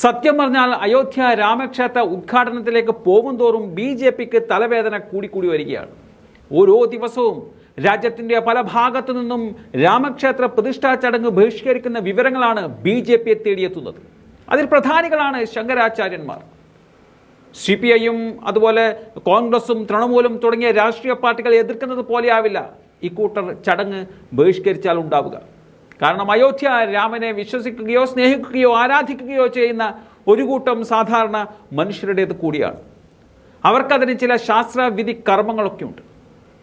സത്യം പറഞ്ഞാൽ അയോധ്യ രാമക്ഷേത്ര ഉദ്ഘാടനത്തിലേക്ക് പോകും തോറും ബി ജെ പിക്ക് തലവേദന കൂടിക്കൂടി വരികയാണ്. ഓരോ ദിവസവും രാജ്യത്തിന്റെ പല ഭാഗത്തു നിന്നും രാമക്ഷേത്ര പ്രതിഷ്ഠാ ചടങ്ങ് ബഹിഷ്കരിക്കുന്ന വിവരങ്ങളാണ് ബി ജെ പിയെ തേടിയെത്തുന്നത്. അതിൽ പ്രധാനികളാണ് ശങ്കരാചാര്യന്മാർ. സി പി ഐയും അതുപോലെ കോൺഗ്രസും തൃണമൂലും തുടങ്ങിയ രാഷ്ട്രീയ പാർട്ടികൾ എതിർക്കുന്നത് പോലെയാവില്ല ഇക്കൂട്ടർ ചടങ്ങ് ബഹിഷ്കരിച്ചാൽ ഉണ്ടാവുക. കാരണം അയോധ്യ രാമനെ വിശ്വസിക്കുകയോ സ്നേഹിക്കുകയോ ആരാധിക്കുകയോ ചെയ്യുന്ന ഒരു കൂട്ടം സാധാരണ മനുഷ്യരുടേത് കൂടിയാണ്. അവർക്കതിന് ചില ശാസ്ത്രവിധി കർമ്മങ്ങളൊക്കെ ഉണ്ട്.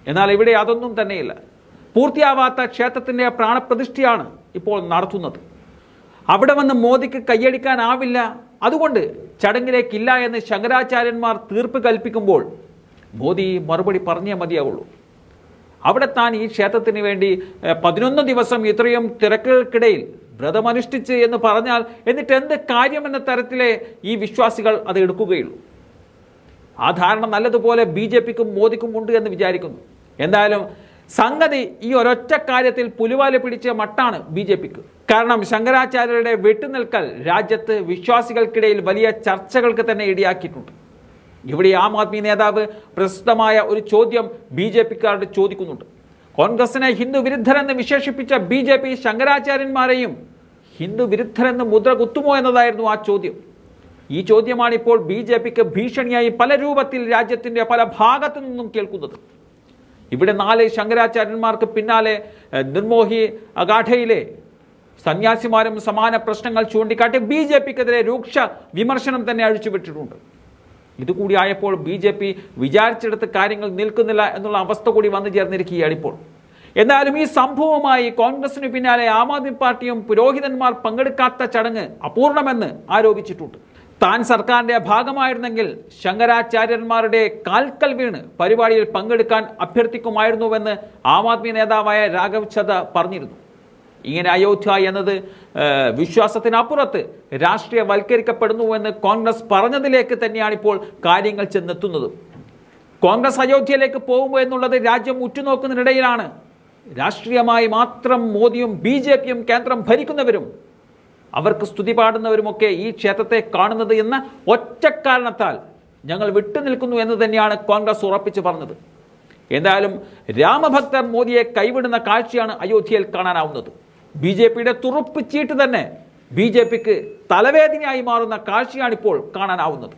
എന്നാൽ ഇവിടെ അതൊന്നും തന്നെയില്ല. പൂർത്തിയാവാത്ത ക്ഷേത്രത്തിന്റെ പ്രാണപ്രതിഷ്ഠയാണ് ഇപ്പോൾ നടത്തുന്നത്. അവിടെ വന്ന് മോദിക്ക് കൈയടിക്കാനാവില്ല. അതുകൊണ്ട് ചടങ്ങിലേക്കില്ല എന്ന് ശങ്കരാചാര്യന്മാർ തീർപ്പ് കൽപ്പിക്കുമ്പോൾ മോദി മറുപടി പറഞ്ഞേ മതിയാവുള്ളൂ. അവിടെ താൻ ഈ ക്ഷേത്രത്തിന് വേണ്ടി പതിനൊന്ന് ദിവസം ഇത്രയും തിരക്കുകൾക്കിടയിൽ വ്രതമനുഷ്ഠിച്ച് എന്ന് പറഞ്ഞാൽ എന്നിട്ട് എന്ത് കാര്യമെന്ന തരത്തിലെ ഈ വിശ്വാസികൾ അത് എടുക്കുകയുള്ളൂ. ആ ധാരണ നല്ലതുപോലെ ബി ജെ പിക്കും മോദിക്കും ഉണ്ട് എന്ന് വിചാരിക്കുന്നു. എന്തായാലും സംഗതി ഈ ഒരൊറ്റ കാര്യത്തിൽ പുലിവാല പിടിച്ച മട്ടാണ് ബി ജെ പിക്ക്. കാരണം ശങ്കരാചാര്യരുടെ വെട്ടുനിൽക്കൽ രാജ്യത്ത് വിശ്വാസികൾക്കിടയിൽ വലിയ ചർച്ചകൾക്ക് തന്നെ ഇടയാക്കിയിട്ടുണ്ട്. ഇവിടെ ആം ആദ്മി നേതാവ് പ്രസിദ്ധമായ ഒരു ചോദ്യം ബി ജെ പിക്കാരോട് ചോദിക്കുന്നുണ്ട്. കോൺഗ്രസിനെ ഹിന്ദു വിരുദ്ധരെന്ന് വിശേഷിപ്പിച്ച ബി ജെ പി ശങ്കരാചാര്യന്മാരെയും ഹിന്ദു വിരുദ്ധരെന്ന് മുദ്ര കുത്തുമോ എന്നതായിരുന്നു ആ ചോദ്യം. ഈ ചോദ്യമാണ് ഇപ്പോൾ ബി ജെ പിക്ക് ഭീഷണിയായി പല രൂപത്തിൽ രാജ്യത്തിന്റെ പല ഭാഗത്തു നിന്നും കേൾക്കുന്നത്. ഇവിടെ നാല് ശങ്കരാചാര്യന്മാർക്ക് പിന്നാലെ നിർമോഹി അഗാഠയിലെ സന്യാസിമാരും സമാന പ്രശ്നങ്ങൾ ചൂണ്ടിക്കാട്ടി ബി ജെ പിക്കെതിരെ രൂക്ഷ വിമർശനം തന്നെ അഴിച്ചുവിട്ടിട്ടുണ്ട്. ഇതുകൂടി ആയപ്പോൾ ബി ജെ പി വിചാരിച്ചെടുത്ത് കാര്യങ്ങൾ നിൽക്കുന്നില്ല എന്നുള്ള അവസ്ഥ കൂടി വന്നു ചേർന്നിരിക്കുകയാണ് ഇപ്പോൾ. എന്നാലും ഈ സംഭവമായി കോൺഗ്രസിന് പിന്നാലെ ആം ആദ്മി പാർട്ടിയും പുരോഹിതന്മാർ പങ്കെടുക്കാത്ത ചടങ്ങ് അപൂർണമെന്ന് ആരോപിച്ചിട്ടുണ്ട്. താൻ സർക്കാരിന്റെ ഭാഗമായിരുന്നെങ്കിൽ ശങ്കരാചാര്യന്മാരുടെ കാൽക്കൽ വീണ് പരിപാടിയിൽ പങ്കെടുക്കാൻ അഭ്യർത്ഥിക്കുമായിരുന്നുവെന്ന് ആം ആദ്മി നേതാവായ രാഘവ് ചദ പറഞ്ഞിരുന്നു. ഇങ്ങനെ അയോധ്യ എന്നത് വിശ്വാസത്തിനപ്പുറത്ത് രാഷ്ട്രീയവൽക്കരിക്കപ്പെടുന്നു എന്ന് കോൺഗ്രസ് പറഞ്ഞതിലേക്ക് തന്നെയാണ് ഇപ്പോൾ കാര്യങ്ങൾ ചെന്നെത്തുന്നത്. കോൺഗ്രസ് അയോധ്യയിലേക്ക് പോകുമോ എന്നുള്ളത് രാജ്യം ഉറ്റുനോക്കുന്നതിനിടയിലാണ്. രാഷ്ട്രീയമായി മാത്രം മോദിയും ബി ജെ പിയും കേന്ദ്രം ഭരിക്കുന്നവരും അവർക്ക് സ്തുതി പാടുന്നവരുമൊക്കെ ഈ ക്ഷേത്രത്തെ കാണുന്നത് എന്ന ഒറ്റ കാരണത്താൽ ഞങ്ങൾ വിട്ടുനിൽക്കുന്നു എന്ന് തന്നെയാണ് കോൺഗ്രസ് ഉറപ്പിച്ചു പറഞ്ഞത്. എന്തായാലും രാമഭക്തർ മോദിയെ കൈവിടുന്ന കാഴ്ചയാണ് അയോധ്യയിൽ കാണാനാവുന്നത്. ബി ജെ പിയുടെ തുറുപ്പ് ചീട്ട് തന്നെ ബി ജെ പിക്ക് തലവേദനയായി മാറുന്ന കാഴ്ചയാണിപ്പോൾ കാണാനാവുന്നത്.